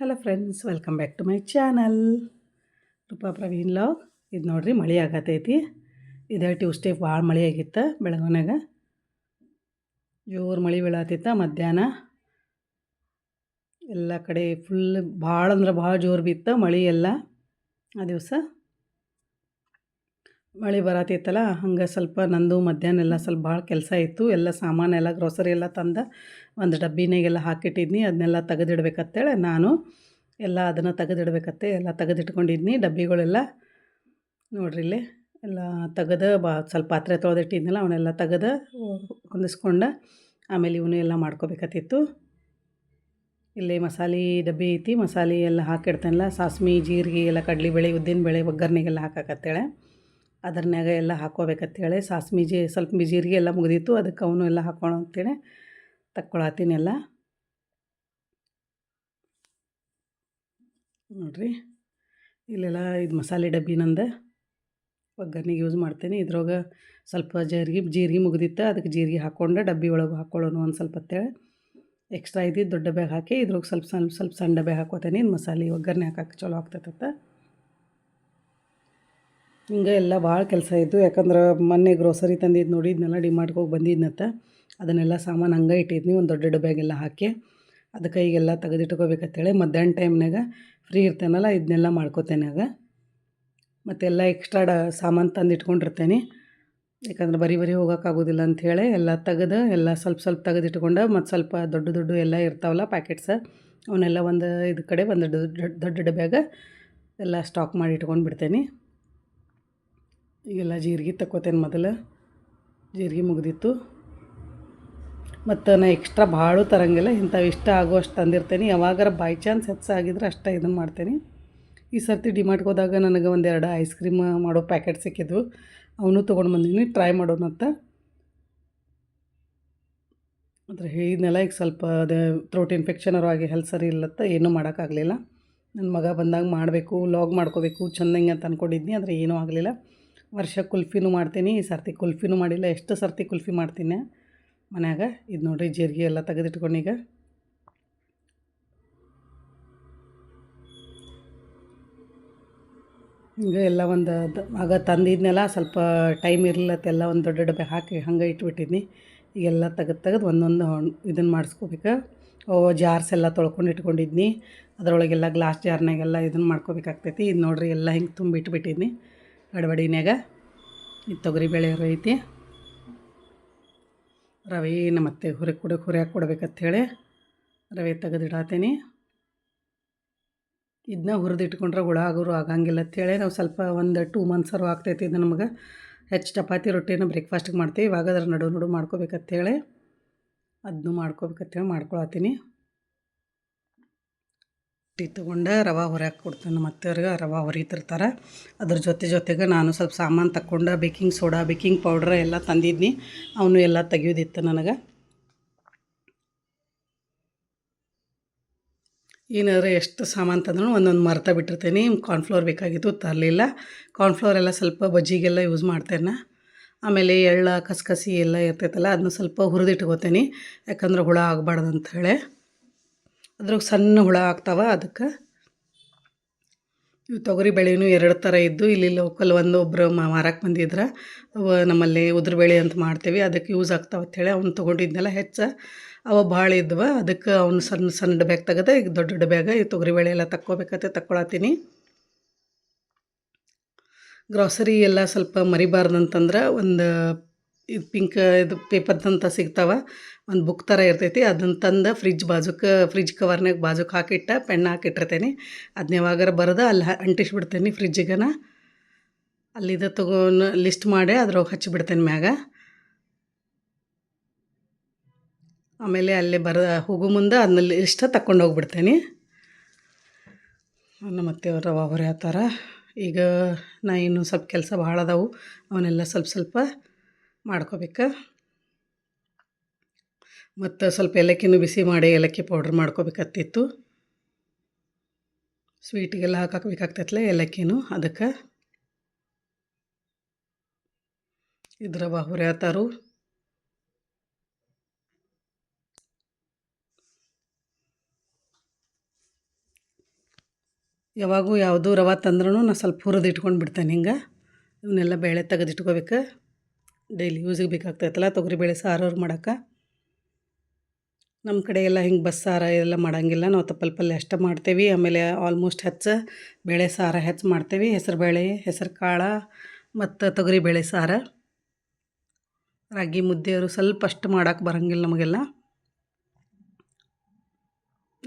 Hello friends welcome back to my channel Roopa Praveen log ಇದು ನೋಡ್ರಿ ಮಳೆ ಆಗತೈತಿ. ಇದೇ ಟ್ಯೂಸ್ಡೇ ಭಾಳ ಮಳೆ ಆಗಿತ್ತು ಬೆಳಗಾವಿನಾಗ ಜೋರು ಮಳೆ ಬೀಳತ್ತಿತ್ತ ಮಧ್ಯಾಹ್ನ. ಎಲ್ಲ ಕಡೆ ಫುಲ್ ಭಾಳ ಅಂದ್ರೆ ಭಾಳ ಜೋರು ಬಿತ್ತು ಮಳೆ ಎಲ್ಲ ಆ ದಿವಸ. ಮಳೆ ಬರತ್ತಿತ್ತಲ್ಲ ಹಂಗೆ ಸ್ವಲ್ಪ ನಂದು ಮಧ್ಯಾಹ್ನ ಎಲ್ಲ ಸ್ವಲ್ಪ ಭಾಳ ಕೆಲಸ ಇತ್ತು. ಎಲ್ಲ ಸಾಮಾನೆಲ್ಲ ಗ್ರೋಸರಿ ಎಲ್ಲ ತಂದು ಒಂದು ಡಬ್ಬಿನಾಗೆಲ್ಲ ಹಾಕಿಟ್ಟಿದ್ನಿ. ಅದನ್ನೆಲ್ಲ ತೆಗೆದಿಡ್ಬೇಕತ್ತೇಳೆ ನಾನು ಎಲ್ಲ ಅದನ್ನು ತೆಗೆದಿಡ್ಬೇಕತ್ತೆ ಎಲ್ಲ ತೆಗೆದಿಟ್ಕೊಂಡಿದ್ನಿ. ಡಬ್ಬಿಗಳೆಲ್ಲ ನೋಡ್ರಿ ಇಲ್ಲಿ ಎಲ್ಲ ತೆಗೆದು ಬಾ ಸ್ವಲ್ಪ ಪಾತ್ರೆ ತೊಳೆದಿಟ್ಟಿದ್ನಲ್ಲ ಅವನ್ನೆಲ್ಲ ತೆಗೆದು ಹೊಂದಿಸ್ಕೊಂಡು ಆಮೇಲೆ ಇವನು ಎಲ್ಲ ಮಾಡ್ಕೋಬೇಕತ್ತಿತ್ತು ಇಲ್ಲಿ ಮಸಾಲೆ ಡಬ್ಬಿ ಐತಿ. ಮಸಾಲೆ ಎಲ್ಲ ಹಾಕಿಡ್ತಾನಲ್ಲ, ಸಾಸ್ಮಿ, ಜೀರಿಗೆ, ಎಲ್ಲ ಕಡಲೆಬೇಳೆ ಉದ್ದಿನಬೇಳೆ ಒಗ್ಗರಣೆಗೆಲ್ಲ ಹಾಕಕತ್ತೇಳೆ ಅದರ್ನ್ಯಾಗ ಎಲ್ಲ ಹಾಕೋಬೇಕಂತೇಳಿ ಸಾಸ್ಮಿ ಜೀ ಸ್ವಲ್ಪ ಜೀರಿಗೆ ಎಲ್ಲ ಮುಗಿದಿತ್ತು, ಅದಕ್ಕೆ ಅವನು ಎಲ್ಲ ಹಾಕೋಣ ಅಂತೇಳಿ ತಕ್ಕೊಳತ್ತೀನಿ ಎಲ್ಲ. ನೋಡಿರಿ, ಇಲ್ಲೆಲ್ಲ ಇದು ಮಸಾಲೆ ಡಬ್ಬಿ ನಂದು ಒಗ್ಗರ್ಣೆಗೆ ಯೂಸ್ ಮಾಡ್ತೀನಿ. ಇದ್ರೊಳಗೆ ಸ್ವಲ್ಪ ಜೀರಿಗೆ ಜೀರಿಗೆ ಮುಗಿದಿತ್ತು, ಅದಕ್ಕೆ ಜೀರಿಗೆ ಹಾಕ್ಕೊಂಡು ಡಬ್ಬಿ ಒಳಗೆ ಹಾಕ್ಕೊಳ್ಳೋಣ ಒಂದು ಸ್ವಲ್ಪ ಅಂತೇಳಿ ಎಕ್ಸ್ಟ್ರಾ ಇದ್ದಿದ್ದು ದೊಡ್ಡ ಬ್ಯಾಗ್ ಹಾಕಿ ಇದ್ರೊಳಗೆ ಸ್ವಲ್ಪ ಸ್ವಲ್ಪ ಸ್ವಲ್ಪ ಸಣ್ಣ ಡಬ್ಬೆ ಹಾಕೋತೀನಿ ಮಸಾಲೆ ಒಗ್ಗರಣೆ ಹಾಕಕ್ಕೆ ಚಲೋ ಆಗ್ತೈತೆ ಹಿಂಗೆ ಎಲ್ಲ ಭಾಳ ಕೆಲಸ ಇತ್ತು ಯಾಕಂದ್ರೆ ಮೊನ್ನೆ ಗ್ರೋಸರಿ ತಂದಿದ್ದು ನೋಡಿ ಇದನ್ನೆಲ್ಲ ಡಿಮಾರ್ಟ್ಗೆ ಹೋಗಿ ಬಂದಿದ್ನತ್ತ ಅದನ್ನೆಲ್ಲ ಸಾಮಾನು ಹಂಗೆ ಇಟ್ಟಿದ್ನಿ, ಒಂದು ದೊಡ್ಡ ಡಬ್ಯಾಗೆಲ್ಲ ಹಾಕಿ. ಅದಕ್ಕೆ ಈಗೆಲ್ಲ ತೆಗೆದಿಟ್ಕೋಬೇಕಂತೇಳಿ ಮಧ್ಯಾಹ್ನ ಟೈಮ್ನಾಗ ಫ್ರೀ ಇರ್ತೇನಲ್ಲ ಇದನ್ನೆಲ್ಲ ಮಾಡ್ಕೋತೇನೆ ಆಗ. ಮತ್ತೆಲ್ಲ ಎಕ್ಸ್ಟ್ರಾ ಡ ಸಾಮಾನು ತಂದು ಇಟ್ಕೊಂಡಿರ್ತೇನೆ ಯಾಕಂದ್ರೆ ಬರೀ ಬರೀ ಹೋಗೋಕ್ಕಾಗೋದಿಲ್ಲ ಅಂಥೇಳಿ ಎಲ್ಲ ತೆಗೆದು, ಎಲ್ಲ ಸ್ವಲ್ಪ ಸ್ವಲ್ಪ ತೆಗೆದಿಟ್ಕೊಂಡು, ಮತ್ತು ಸ್ವಲ್ಪ ದೊಡ್ಡ ದೊಡ್ಡ ಎಲ್ಲ ಇರ್ತಾವಲ್ಲ ಪ್ಯಾಕೆಟ್ಸ್ ಅವನ್ನೆಲ್ಲ ಒಂದು ಇದು ಕಡೆ, ಒಂದು ದೊಡ್ಡ ದೊಡ್ಡ ಡಬ್ಯಾಗ ಎಲ್ಲ ಸ್ಟಾಕ್ ಮಾಡಿ ಇಟ್ಕೊಂಡು ಬಿಡ್ತೇನೆ. ಈಗೆಲ್ಲ ಜೀರಿಗೆ ತಕ್ಕೋತೇನೆ ಮೊದಲು. ಜೀರಿಗೆ ಮುಗ್ದಿತ್ತು. ಮತ್ತು ನಾ ಎಕ್ಸ್ಟ್ರಾ ಭಾಳ ತರಂಗಿಲ್ಲ. ಇಂಥವು ಇಷ್ಟ ಆಗುವಷ್ಟು ತಂದಿರ್ತೇನೆ. ಯಾವಾಗಾರ ಬೈ ಚಾನ್ಸ್ ಹೆಚ್ಚಾಗಿದ್ರೆ ಅಷ್ಟೇ ಇದನ್ನು ಮಾಡ್ತೇನೆ. ಈ ಸರ್ತಿ ಡಿಮಾರ್ಟ್ಗೆ ಹೋದಾಗ ನನಗೆ ಒಂದೆರಡು ಐಸ್ ಕ್ರೀಮ್ ಮಾಡೋ ಪ್ಯಾಕೆಟ್ ಸಿಕ್ಕಿದ್ವು. ಅವನು ತೊಗೊಂಡು ಬಂದಿದ್ದೀನಿ ಟ್ರೈ ಮಾಡೋಣ ಅಂತ. ಅದ್ರ ಹೇಳಿದ್ನೆಲ್ಲ ಈಗ ಸ್ವಲ್ಪ ಅದೇ ಥ್ರೋಟ್ ಇನ್ಫೆಕ್ಷನ್ ಆಗಿ ಹೆಲ್ತ್ ಸರಿ ಇಲ್ಲತ್ತ ಏನೂ ಮಾಡೋಕ್ಕಾಗಲಿಲ್ಲ ನನ್ನ ಮಗ ಬಂದಾಗ ಮಾಡಬೇಕು ಲಾಗ್ ಮಾಡ್ಕೋಬೇಕು ಚೆಂದಂಗೆ ಅಂತ ಅಂದ್ಕೊಂಡಿದ್ನಿ ಆದರೆ ಏನೂ ಆಗಲಿಲ್ಲ. ವರ್ಷ ಕುಲ್ಫಿನೂ ಮಾಡ್ತೀನಿ, ಈ ಸರ್ತಿ ಕುಲ್ಫಿನೂ ಮಾಡಿಲ್ಲ, ಎಷ್ಟು ಸರ್ತಿ ಕುಲ್ಫಿ ಮಾಡ್ತೀನಿ ಮನ್ಯಾಗ, ಇದು ನೋಡಿರಿ ಜೀರಿಗೆ ಎಲ್ಲ ತೆಗೆದಿಟ್ಕೊಂಡೀಗ ಈಗ. ಎಲ್ಲ ಒಂದು ಆಗ ತಂದಿದ್ನೆಲ್ಲ ಸ್ವಲ್ಪ ಟೈಮ್ ಇರಲಿಲ್ಲತ್ತೆಲ್ಲ ಒಂದು ದೊಡ್ಡ ಡಬ್ಬೆ ಹಾಕಿ ಹಂಗೆ ಇಟ್ಬಿಟ್ಟಿದ್ನಿ. ಈಗೆಲ್ಲ ತೆಗೆದು ತೆಗೆದು ಒಂದೊಂದು ಇದನ್ನು ಮಾಡಿಸ್ಕೋಬೇಕು. ಜಾರ್ಸ್ ಎಲ್ಲ ತೊಳ್ಕೊಂಡು ಇಟ್ಕೊಂಡಿದ್ನಿ. ಅದರೊಳಗೆಲ್ಲ ಗ್ಲಾಸ್ ಜಾರ್ನಾಗೆಲ್ಲ ಇದನ್ನು ಮಾಡ್ಕೋಬೇಕಾಗ್ತೈತಿ. ಇದು ನೋಡಿರಿ ಎಲ್ಲ ಹಿಂಗೆ ತುಂಬಿಟ್ಬಿಟ್ಟಿದ್ನಿ. ಗಡಬಡಿನ್ಯಾಗ ತೊಗರಿ ತೊಗರಿಬೇಳೆ ಐತಿ ರವೆನ ಮತ್ತೆ ಹುರಿ ಕೊಡ ಹಾಕಿ ಕೊಡ್ಬೇಕಂಥೇಳಿ ರವೆ ತೆಗೆದಿಡಾತೀನಿ ಇದನ್ನ ಹುರಿದಿಟ್ಕೊಂಡ್ರೆ ಹುಳ ಆಗೋರು ಆಗಂಗಿಲ್ಲ ಅಂತೇಳಿ ನಾವು ಸ್ವಲ್ಪ ಒಂದು ಟೂ ಮಂತ್ಸರು ಆಗ್ತೈತಿ ಇದು ನಮಗೆ. ಹೆಚ್ಚು ಚಪಾತಿ ರೊಟ್ಟಿನ ಬ್ರೇಕ್ಫಾಸ್ಟಿಗೆ ಮಾಡ್ತೀವಿ. ಇವಾಗ ಅದ್ರ ನಡು ನಡು ಮಾಡ್ಕೋಬೇಕಂತೇಳಿ ಅದನ್ನು ಮಾಡ್ಕೋಬೇಕಂತೇಳಿ ಮಾಡ್ಕೊಳತ್ತೀನಿ ಟೀ ತೊಗೊಂಡು ರವೆ ಹೊರಕ್ಕೆ ಕೊಡ್ತೇನೆ. ನಮ್ಮ ಅತ್ತೆಯವ್ರಿಗೆ ರವೆ ಹೊರಿತಿರ್ತಾರೆ ಅದ್ರ ಜೊತೆ ಜೊತೆಗೆ ನಾನು ಸ್ವಲ್ಪ ಸಾಮಾನು ತಕ್ಕೊಂಡು, ಬೇಕಿಂಗ್ ಸೋಡಾ, ಬೇಕಿಂಗ್ ಪೌಡ್ರ್ ಎಲ್ಲ ತಂದಿದ್ನಿ. ಅವನು ಎಲ್ಲ ತೆಗಿಯೋದಿತ್ತು ನನಗೆ. ಏನಾದ್ರು ಎಷ್ಟು ಸಾಮಾನು ತಂದ್ರೂ ಒಂದೊಂದು ಮರ್ತಾ ಬಿಟ್ಟಿರ್ತೀನಿ. ಕಾರ್ನ್ಫ್ಲೋರ್ ಬೇಕಾಗಿತ್ತು, ತರಲಿಲ್ಲ. ಕಾರ್ನ್ಫ್ಲೋರ್ ಎಲ್ಲ ಸ್ವಲ್ಪ ಬಜ್ಜಿಗೆಲ್ಲ ಯೂಸ್ ಮಾಡ್ತೇನೆ. ಆಮೇಲೆ ಎಳ್ಳು, ಕಸಕಸಿ ಎಲ್ಲ ಇರ್ತೈತಲ್ಲ, ಅದನ್ನ ಸ್ವಲ್ಪ ಹುರಿದಿಟ್ಕೋತೀನಿ. ಯಾಕಂದ್ರೆ ಹುಳ ಆಗಬಾರ್ದು ಅಂಥೇಳಿ ಅದ್ರಾಗ ಸಣ್ಣ ಹುಳ ಆಗ್ತಾವ, ಅದಕ್ಕೆ ಇವು ತೊಗರಿ ಬೇಳೆನೂ ಎರಡು ಥರ ಇದ್ದು, ಇಲ್ಲಿ ಲೋಕಲ್ ಒಂದು ಒಬ್ಬರು ಮಾರಕ್ಕೆ ಬಂದಿದ್ರೆ, ಅವು ನಮ್ಮಲ್ಲಿ ಉದ್ರಬೇಳೆ ಅಂತ ಮಾಡ್ತೀವಿ, ಅದಕ್ಕೆ ಯೂಸ್ ಆಗ್ತಾವೆ ಅಂಥೇಳಿ ಅವ್ನು ತೊಗೊಂಡಿದ್ನೆಲ್ಲ ಹೆಚ್ಚು. ಅವು ಭಾಳ ಇದ್ವ, ಅದಕ್ಕೆ ಅವ್ನು ಸಣ್ಣ ಸಣ್ಣ ಡಬ್ಯಾಗ ತೆಗೆದ, ಈಗ ದೊಡ್ಡ ಡಬ್ಯಾಗ ಈ ತೊಗರಿಬೇಳೆ ಎಲ್ಲ ತಕ್ಕೋಬೇಕತ್ತೆ ತಕ್ಕೊಳತ್ತೀನಿ. ಗ್ರಾಸರಿ ಎಲ್ಲ ಸ್ವಲ್ಪ ಮರಿಬಾರ್ದಂತಂದ್ರೆ ಒಂದು, ಇದು ಪಿಂಕ್ ಇದು ಪೇಪರ್ದಂತ ಸಿಗ್ತಾವೆ ಒಂದು ಬುಕ್ ಥರ ಇರ್ತೈತಿ. ಅದನ್ನು ತಂದು ಫ್ರಿಜ್ ಬಾಜುಕ್ಕೆ ಫ್ರಿಜ್ ಕವರ್ನಾಗ ಬಾಜುಕ್ಕೆ ಹಾಕಿಟ್ಟ, ಪೆನ್ ಹಾಕಿಟ್ಟಿರ್ತೇನೆ. ಅದನ್ನ ಯಾವಾಗಾರ ಬರೆದು ಅಲ್ಲಿ ಅಂಟಿಸ್ಬಿಡ್ತೇನೆ ಫ್ರಿಜ್ಜಿಗನ ಅಲ್ಲಿದ ತಗೋ ಲಿಸ್ಟ್ ಮಾಡಿ ಅದ್ರೊಳಗೆ ಹಚ್ಚಿಬಿಡ್ತೇನೆ ಮ್ಯಾಗ. ಆಮೇಲೆ ಅಲ್ಲೇ ಬರ, ಹೋಗೋ ಮುಂದೆ ಅದನ್ನ ಲಿಸ್ಟ ತಕ್ಕೊಂಡು ಹೋಗ್ಬಿಡ್ತೇನೆ. ನಮ್ಮ ಅತ್ತೆಯವ್ರು ಅವರು ಯಾವ ಥರ ಈಗ ನಾ ಇನ್ನೂ ಸ್ವಲ್ಪ ಕೆಲಸ ಭಾಳ ಅದಾವು. ಅವನ್ನೆಲ್ಲ ಸ್ವಲ್ಪ ಸ್ವಲ್ಪ ಮಾಡ್ಕೋಬೇಕು. ಮತ್ತು ಸ್ವಲ್ಪ ಏಲಕ್ಕಿನೂ ಬಿಸಿ ಮಾಡಿ ಏಲಕ್ಕಿ ಪೌಡ್ರ್ ಮಾಡ್ಕೋಬೇಕತ್ತಿತ್ತು ಸ್ವೀಟಿಗೆಲ್ಲ ಹಾಕಬೇಕಾಗ್ತೈತಲ್ಲ ಏಲಕ್ಕಿನೂ. ಅದಕ್ಕೆ ಇದ್ರ ಬಾಹುರಿ ಆತಾರು ಯಾವಾಗೂ ಯಾವುದು ರವೆ ತಂದ್ರೂ ನಾನು ಸ್ವಲ್ಪ ಹುರಿದು ಇಟ್ಕೊಂಡು ಬಿಡ್ತೇನೆ ಹಿಂಗೆ. ಇವನ್ನೆಲ್ಲ ಬೇಳೆ ತೆಗೆದಿಟ್ಕೋಬೇಕು ಡೈಲಿ ಯೂಸಿಗೆ ಬೇಕಾಗ್ತೈತಲ್ಲ ತೊಗರಿಬೇಳೆ ಸಾರು ಮಾಡೋಕೆ ನಮ್ಮ ಕಡೆ ಎಲ್ಲ ಹಿಂಗೆ ಬಸ್ಸಾರ ಎಲ್ಲ ಮಾಡೋಂಗಿಲ್ಲ. ನಾವು ತಪ್ಪಲ್ ಪಲ್ಯ ಅಷ್ಟೇ ಮಾಡ್ತೇವೆ. ಆಮೇಲೆ ಆಲ್ಮೋಸ್ಟ್ ಹೆಚ್ಚು ಬೇಳೆ ಸಾರ ಹೆಚ್ಚು ಮಾಡ್ತೇವೆ. ಹೆಸರು ಬೇಳೆ, ಹೆಸರು ಕಾಳು ಮತ್ತು ತೊಗರಿಬೇಳೆ ಸಾರ. ರಾಗಿ ಮುದ್ದೆಯವರು ಸ್ವಲ್ಪ ಅಷ್ಟು ಮಾಡೋಕೆ ಬರೋಂಗಿಲ್ಲ ನಮಗೆಲ್ಲ.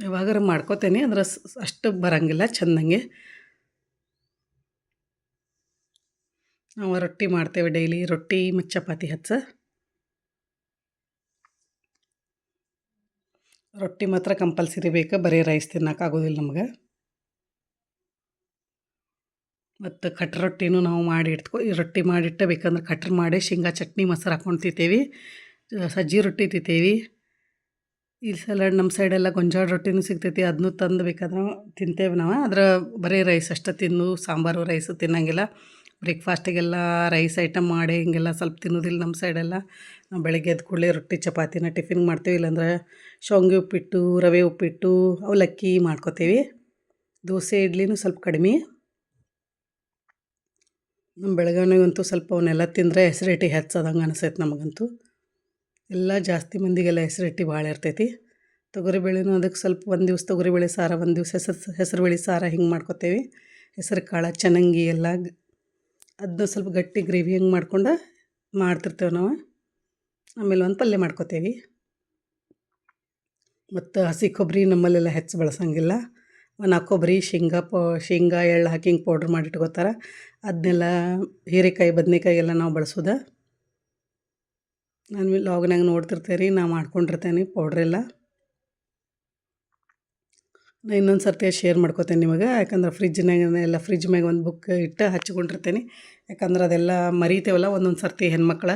ಯಾವಾಗಾರ ಮಾಡ್ಕೋತೇನೆ. ಅಂದ್ರೆ ಅಷ್ಟು ಬರೋಂಗಿಲ್ಲ. ಚೆಂದಂಗೆ. ನಾವು ರೊಟ್ಟಿ ಮಾಡ್ತೇವೆ ಡೈಲಿ. ರೊಟ್ಟಿ ಮತ್ತು ಚಪಾತಿ ಹೆಚ್ಚು. ರೊಟ್ಟಿ ಮಾತ್ರ ಕಂಪಲ್ಸರಿ ಬೇಕು. ಬರೀ ರೈಸ್ ತಿನ್ನೋಕ್ಕಾಗೋದಿಲ್ಲ ನಮ್ಗೆ. ಮತ್ತು ಕಟ್ ರೊಟ್ಟಿನೂ ನಾವು ಮಾಡಿ ಇಟ್ಕೋ, ಈ ರೊಟ್ಟಿ ಮಾಡಿಟ್ಟ ಬೇಕಂದ್ರೆ ಕಟ್ರ್ ಮಾಡಿ ಶೇಂಗಾ ಚಟ್ನಿ ಮೊಸರು ಹಾಕ್ಕೊಂಡು ತಿಂತೇವೆ. ಸಜ್ಜಿ ರೊಟ್ಟಿ ತಿಂತೇವೆ. ಈ ಸಲ ನಮ್ಮ ಸೈಡೆಲ್ಲ ಗೊಂಜಾಳ ರೊಟ್ಟಿನೂ ಸಿಗ್ತೈತಿ. ಅದನ್ನೂ ತಂದು ಬೇಕಾದ್ರೆ ತಿಂತೇವೆ ನಾವು. ಆದ್ರೆ ಬರೀ ರೈಸ್ ಅಷ್ಟೇ ತಿನ್ನು, ಸಾಂಬಾರು ರೈಸು ತಿನ್ನಂಗಿಲ್ಲ. ಬ್ರೇಕ್ಫಾಸ್ಟಿಗೆಲ್ಲ ರೈಸ್ ಐಟಮ್ ಮಾಡಿ ಹಿಂಗೆಲ್ಲ ಸ್ವಲ್ಪ ತಿನ್ನೋದಿಲ್ಲ ನಮ್ಮ ಸೈಡೆಲ್ಲ. ನಾವು ಬೆಳಗ್ಗೆ ಎದ್ದ ಕೂಡಲೇ ರೊಟ್ಟಿ, ಚಪಾತಿನ ಟಿಫಿನ್ ಮಾಡ್ತೀವಿ, ಇಲ್ಲಾಂದ್ರೆ ಶಾವ್ಗೆ ಉಪ್ಪಿಟ್ಟು, ರವೆ ಉಪ್ಪಿಟ್ಟು ಅವಲಕ್ಕಿ ಮಾಡ್ಕೋತೀವಿ. ದೋಸೆ, ಇಡ್ಲಿನೂ ಸ್ವಲ್ಪ ಕಡಿಮೆ. ನಮ್ಮ ಬೆಳಗಾವಿಗಂತೂ ಸ್ವಲ್ಪ ಅವನ್ನೆಲ್ಲ ತಿಂದರೆ ಎಸಿಡಿಟಿ ಹೆಚ್ಚಾದಂಗೆ ಅನಿಸೈತೆ ನಮಗಂತೂ. ಎಲ್ಲ ಜಾಸ್ತಿ ಮಂದಿಗೆಲ್ಲ ಎಸಿಡಿಟಿ ಭಾಳ ಇರ್ತೈತಿ. ತೊಗರಿಬೇಳೆನೂ ಅದಕ್ಕೆ ಸ್ವಲ್ಪ ಒಂದು ದಿವ್ಸ ತೊಗರಿಬೇಳೆ ಸಾರ, ಒಂದು ದಿವ್ಸ ಹೆಸರು ಹೆಸರುಬೇಳೆ ಸಾರ ಹಿಂಗೆ ಮಾಡ್ಕೊತೇವೆ. ಹೆಸರು ಕಾಳು, ಚೆನ್ನಂಗಿ ಎಲ್ಲ ಅದನ್ನ ಸ್ವಲ್ಪ ಗಟ್ಟಿ ಗ್ರೇವಿ ಹಂಗೆ ಮಾಡ್ಕೊಂಡು ಮಾಡ್ತಿರ್ತೇವೆ ನಾವು. ಆಮೇಲೆ ಒಂದು ಪಲ್ಯ ಮಾಡ್ಕೋತೇವೆ. ಮತ್ತು ಹಸಿ ಕೊಬ್ಬರಿ ನಮ್ಮಲ್ಲೆಲ್ಲ ಹೆಚ್ಚು ಬಳಸಂಗಿಲ್ಲ. ನಾಲ್ಕು ಕೊಬ್ಬರಿ ಶೇಂಗಾ ಪೋ, ಶೇಂಗಾ, ಎಳ್ಳು ಹಾಕಿ ಹಿಂಗೆ ಪೌಡ್ರ್ ಮಾಡಿ ಇಟ್ಕೋತಾರೆ. ಅದನ್ನೆಲ್ಲ ಹೀರೆಕಾಯಿ, ಬದನೆಕಾಯಿ ಎಲ್ಲ ನಾವು ಬಳಸೋದ. ನಾನು ಲಾಗ್ನಾಗ ನೋಡ್ತಿರ್ತೇವೆ ರೀ ನಾ ಮಾಡ್ಕೊಂಡಿರ್ತೇನೆ ಪೌಡ್ರೆಲ್ಲ ನಾ ಇನ್ನೊಂದು ಸರ್ತಿ ಶೇರ್ ಮಾಡ್ಕೋತೇನೆ ನಿಮಗೆ. ಯಾಕಂದ್ರೆ ಫ್ರಿಜ್ನಾಗ ಎಲ್ಲ ಫ್ರಿಜ್ ಮ್ಯಾಗ ಒಂದು ಬುಕ್ ಇಟ್ಟು ಹಚ್ಕೊಂಡಿರ್ತೇನೆ ಯಾಕಂದ್ರೆ ಅದೆಲ್ಲ ಮರಿತೇವಲ್ಲ ಒಂದೊಂದು ಸರ್ತಿ ಹೆಣ್ಮಕ್ಳು.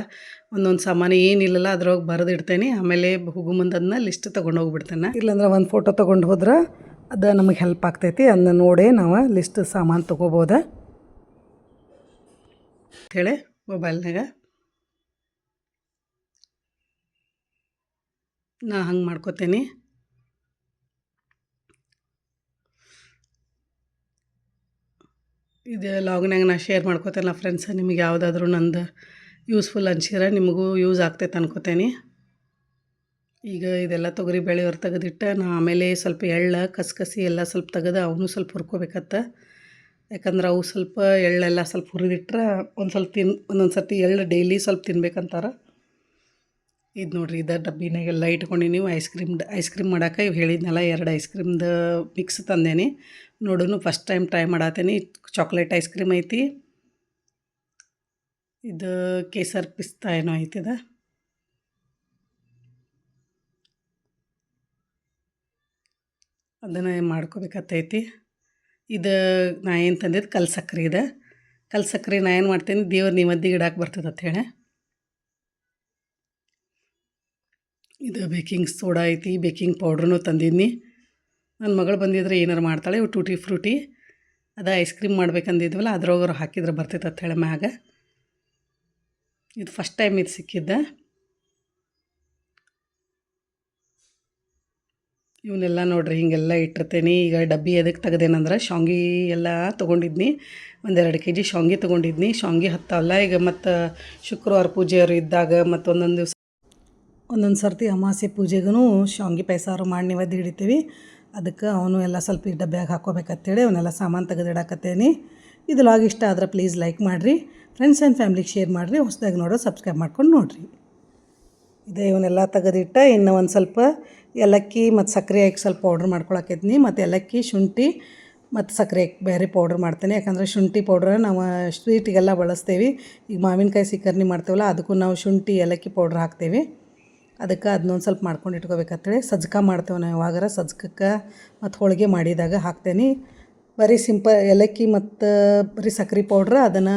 ಒಂದೊಂದು ಸಾಮಾನು ಏನಿಲ್ಲಲ್ಲ ಅದ್ರೊಳಗೆ ಬರೆದು ಇಡ್ತೇನೆ ಆಮೇಲೆ ಹೋಗು ಮುಂದೆ ಅದನ್ನ ಲಿಸ್ಟ್ ತೊಗೊಂಡು ಹೋಗ್ಬಿಡ್ತೇನೆ ಇಲ್ಲಾಂದ್ರೆ ಒಂದು ಫೋಟೋ ತೊಗೊಂಡು ಹೋದ್ರೆ ಅದು ನಮಗೆ ಹೆಲ್ಪ್ ಆಗ್ತೈತಿ. ಅದನ್ನ ನೋಡಿ ನಾವು ಲಿಸ್ಟ್ ಸಾಮಾನು ತೊಗೋಬೋದ? ಹೇಳಿ ಮೊಬೈಲ್ನಾಗ. ನಾ ಹಂಗೆ ಮಾಡ್ಕೋತೇನೆ. ಇದು ಲಾಗ್ನಾಗ ನಾ ಶೇರ್ ಮಾಡ್ಕೋತೇನೆ ಫ್ರೆಂಡ್ಸ್ ನಿಮಗೆ ಯಾವುದಾದ್ರೂ ನಂದು ಯೂಸ್ಫುಲ್ ಅನ್ಸಿರ ನಿಮಗೂ ಯೂಸ್ ಆಗ್ತೈತೆ ಅನ್ಕೋತೇನೆ. ಈಗ ಇದೆಲ್ಲ ತೊಗರಿ ಬೇಳೆಯವ್ರು ತೆಗೆದಿಟ್ಟು ನಾ ಆಮೇಲೆ ಸ್ವಲ್ಪ ಎಳ್ಳು, ಕಸಕಸಿ ಎಲ್ಲ ಸ್ವಲ್ಪ ತೆಗೆದು ಅವನು ಸ್ವಲ್ಪ ಹುರ್ಕೋಬೇಕತ್ತ. ಯಾಕಂದ್ರೆ ಅವು ಸ್ವಲ್ಪ ಎಳ್ಳೆಲ್ಲ ಸ್ವಲ್ಪ ಹುರಿದಿಟ್ರೆ ಒಂದು ಸ್ವಲ್ಪ ತಿನ್ ಒಂದೊಂದು ಸರ್ತಿ ಎಳ್ಳು ಡೈಲಿ ಸ್ವಲ್ಪ ತಿನ್ಬೇಕಂತಾರೆ. ಇದು ನೋಡಿರಿ, ಇದು ಡಬ್ಬಿನಾಗೆಲ್ಲ ನೀವು ಐಸ್ ಕ್ರೀಮ್ ಐಸ್ ಕ್ರೀಮ್ ಮಾಡೋಕೆ ಇವು ಹೇಳಿದ್ನಲ್ಲ ಎರಡು ಐಸ್ ಕ್ರೀಮ್ದು ಮಿಕ್ಸ್ ತಂದೇನಿ. ನೋಡೂ ಫಸ್ಟ್ ಟೈಮ್ ಟ್ರೈ ಮಾಡತ್ತೇನೆ ಚಾಕ್ಲೇಟ್ ಐಸ್ ಕ್ರೀಮ್ ಐತಿ. ಇದು ಕೇಸರ್ ಪಿಸ್ತಾ ಏನೋ ಐತಿದ ಅದನ್ನು ಮಾಡ್ಕೋಬೇಕತ್ತೈತಿ ಇದು ನಾ ಏನು ತಂದಿದ್ದು ಕಲ್ ಇದು. ಇದೆ ಕಲ್ ನಾ ಏನು ಮಾಡ್ತೀನಿ? ದೇವ್ರ ನಿಮದ್ದಿಗೆ ಇಡಾಕೆ ಬರ್ತದೆ ಹೇಳಿ. ಇದು ಬೇಕಿಂಗ್ ಸೋಡಾ ಐತಿ, ಬೇಕಿಂಗ್ ಪೌಡ್ರನ್ನೂ ತಂದಿದ್ನಿ. ನನ್ನ ಮಗಳು ಬಂದಿದ್ರೆ ಏನಾರು ಮಾಡ್ತಾಳೆ, ಇವು ಟೂಟಿ ಫ್ರೂಟಿ. ಅದು ಐಸ್ ಕ್ರೀಮ್ ಮಾಡ್ಬೇಕಂದಿದ್ವಲ್ಲ, ಅದ್ರೊಳಗರು ಹಾಕಿದ್ರೆ ಬರ್ತೈತೆ ಅಂತ ಹೇಳಿ ಮ್ಯಾಗ. ಇದು ಫಸ್ಟ್ ಟೈಮ್ ಇದು ಸಿಕ್ಕಿದ್ದ. ಇವನ್ನೆಲ್ಲ ನೋಡ್ರಿ, ಹಿಂಗೆಲ್ಲ ಇಟ್ಟಿರ್ತೇನೆ. ಈಗ ಡಬ್ಬಿ ಎದಕ್ಕೆ ತೆಗ್ದೇನಂದ್ರೆ ಶಾಂಗಿ ಎಲ್ಲ ತೊಗೊಂಡಿದ್ನಿ. ಒಂದೆರಡು ಕೆ ಜಿ ಶಾಂಗಿ ತೊಗೊಂಡಿದ್ನಿ. ಶಾಂಗಿ ಹತ್ತವಲ್ಲ ಈಗ ಮತ್ತು ಶುಕ್ರವಾರ ಪೂಜೆಯವರು ಇದ್ದಾಗ ಮತ್ತು ಒಂದೊಂದು ದಿವಸ ಒಂದೊಂದು ಸರ್ತಿ ಅಮಾವಾಸ್ಯೆ ಪೂಜೆಗೂ ಶಾವ್ಗೆ ಪಾಯಸಾರು ಮಾಡಿ ನೀವದ್ದು ಹಿಡಿತೀವಿ. ಅದಕ್ಕೆ ಅವನು ಎಲ್ಲ ಸ್ವಲ್ಪ ಈ ಡಬ್ಬ್ಯಾಗ ಹಾಕೋಬೇಕಂತೇಳಿ ಅವನ್ನೆಲ್ಲ ಸಾಮಾನು ತೆಗೆದಿಡಾಕತ್ತೇನಿ. ಇದು ಲಾಗ್ ಇಷ್ಟ ಆದ್ರೆ ಪ್ಲೀಸ್ ಲೈಕ್ ಮಾಡಿರಿ. ಫ್ರೆಂಡ್ಸ್ ಆ್ಯಂಡ್ ಫ್ಯಾಮ್ಲಿಗೆ ಶೇರ್ ಮಾಡಿರಿ. ಹೊಸದಾಗಿ ನೋಡೋ ಸಬ್ಸ್ಕ್ರೈಬ್ ಮಾಡ್ಕೊಂಡು ನೋಡಿರಿ. ಇದೇ ಇವನ್ನೆಲ್ಲ ತೆಗೆದಿಟ್ಟ ಇನ್ನು ಒಂದು ಸ್ವಲ್ಪ ಏಲಕ್ಕಿ ಮತ್ತು ಸಕ್ಕರೆ ಹಾಕಿ ಸ್ವಲ್ಪ ಪೌಡ್ರ್ ಮಾಡ್ಕೊಳಕೈತಿನಿ. ಮತ್ತು ಏಲಕ್ಕಿ, ಶುಂಠಿ ಮತ್ತು ಸಕ್ಕರೆ ಬೇರೆ ಪೌಡ್ರ್ ಮಾಡ್ತೇನೆ. ಯಾಕಂದ್ರೆ ಶುಂಠಿ ಪೌಡ್ರ್ ನಾವು ಸ್ವೀಟಿಗೆಲ್ಲ ಬಳಸ್ತೇವೆ. ಈಗ ಮಾವಿನಕಾಯಿ ಸಿಕ್ಕರ್ನಿ ಮಾಡ್ತೇವಲ್ಲ, ಅದಕ್ಕೂ ನಾವು ಶುಂಠಿ, ಏಲಕ್ಕಿ ಪೌಡ್ರ್ ಹಾಕ್ತೇವೆ. ಅದಕ್ಕೆ ಅದನ್ನೊಂದು ಸ್ವಲ್ಪ ಮಾಡ್ಕೊಂಡು ಇಟ್ಕೋಬೇಕಂತೇಳಿ ಸಜ್ಜಕ ಮಾಡ್ತೇವೆ ನಾವು ಯಾವಾಗಾರ ಸಜ್ಕಕ್ಕೆ ಮತ್ತು ಹೋಳಿಗೆ ಮಾಡಿದಾಗ ಹಾಕ್ತೇನೆ. ಬರೀ ಸಿಂಪಲ್ ಏಲಕ್ಕಿ ಮತ್ತು ಬರೀ ಸಕ್ರೆ ಪೌಡ್ರ್ ಅದನ್ನು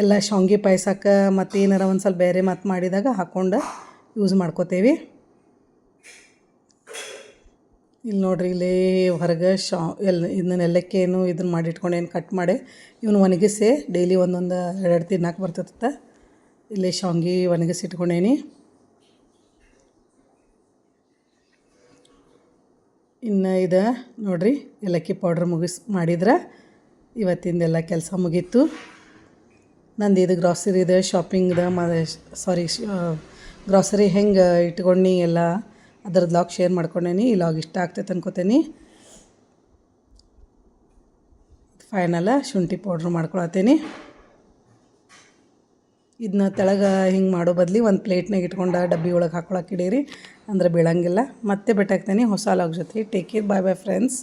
ಎಲ್ಲ ಶಾವ್ಗೆ ಪಾಯಸಕ್ಕೆ ಮತ್ತು ಏನಾರ ಒಂದು ಸ್ವಲ್ಪ ಬೇರೆ ಮತ್ತು ಮಾಡಿದಾಗ ಹಾಕ್ಕೊಂಡು ಯೂಸ್ ಮಾಡ್ಕೋತೇವೆ. ಇಲ್ಲಿ ನೋಡ್ರಿ ಇಲ್ಲಿ ಹೊರಗೆ ಶಾ ಎಲ್ಲ ಇದನ್ನ ಎಲ್ಲಕ್ಕೇನು ಇದನ್ನ ಮಾಡಿ ಇಟ್ಕೊಂಡೇನು ಕಟ್ ಮಾಡಿ ಇವನು ಒಣಗಿಸಿ ಡೈಲಿ ಒಂದೊಂದು ಎರಡು ತಿನ್ನಕ್ಕೆ ಬರ್ತೈತೆ ಇಲ್ಲಿ ಶಾವ್ಗೆ ಒಣಗಿಸಿ ಇಟ್ಕೊಂಡೇನಿ. ಇನ್ನು ಇದು ನೋಡಿರಿ, ಏಲಕ್ಕಿ ಪೌಡ್ರ್ ಮುಗಿಸ್, ಮಾಡಿದ್ರೆ ಇವತ್ತಿಂದೆಲ್ಲ ಕೆಲಸ ಮುಗೀತು. ನಂದು ಇದು ಗ್ರಾಸರಿದು ಶಾಪಿಂಗ್ದ ಮ ಸಾರಿ ಗ್ರಾಸರಿ ಹೆಂಗೆ ಇಟ್ಕೊಂಡು ಎಲ್ಲ ಅದರ ಲಾಗ್ ಶೇರ್ ಮಾಡ್ಕೊಂಡೇನಿ, ಈ ಲಾಗ್ ಇಷ್ಟ ಆಗ್ತೈತೆ ಅನ್ಕೋತೇನೆ. ಫೈನಲ್ಲ ಶುಂಠಿ ಪೌಡ್ರ್ ಮಾಡ್ಕೊಳತ್ತೀನಿ ಇದನ್ನ ತೆಳಗೆ ಹಿಂಗೆ ಮಾಡೋ ಬದಲಿ ಒಂದು ಪ್ಲೇಟ್ನಾಗ ಇಟ್ಕೊಂಡು ಡಬ್ಬಿ ಒಳಗೆ ಹಾಕೊಳಕ್ಕೆ ಇಡೀರಿ, ಅಂದ್ರೆ ಬೀಳಂಗಿಲ್ಲ. ಮತ್ತೆ ಭೇಟಾಗ್ತೀನಿ ಹೊಸ ಲಾಗ್ ಜೊತೆ. Take care bye bye friends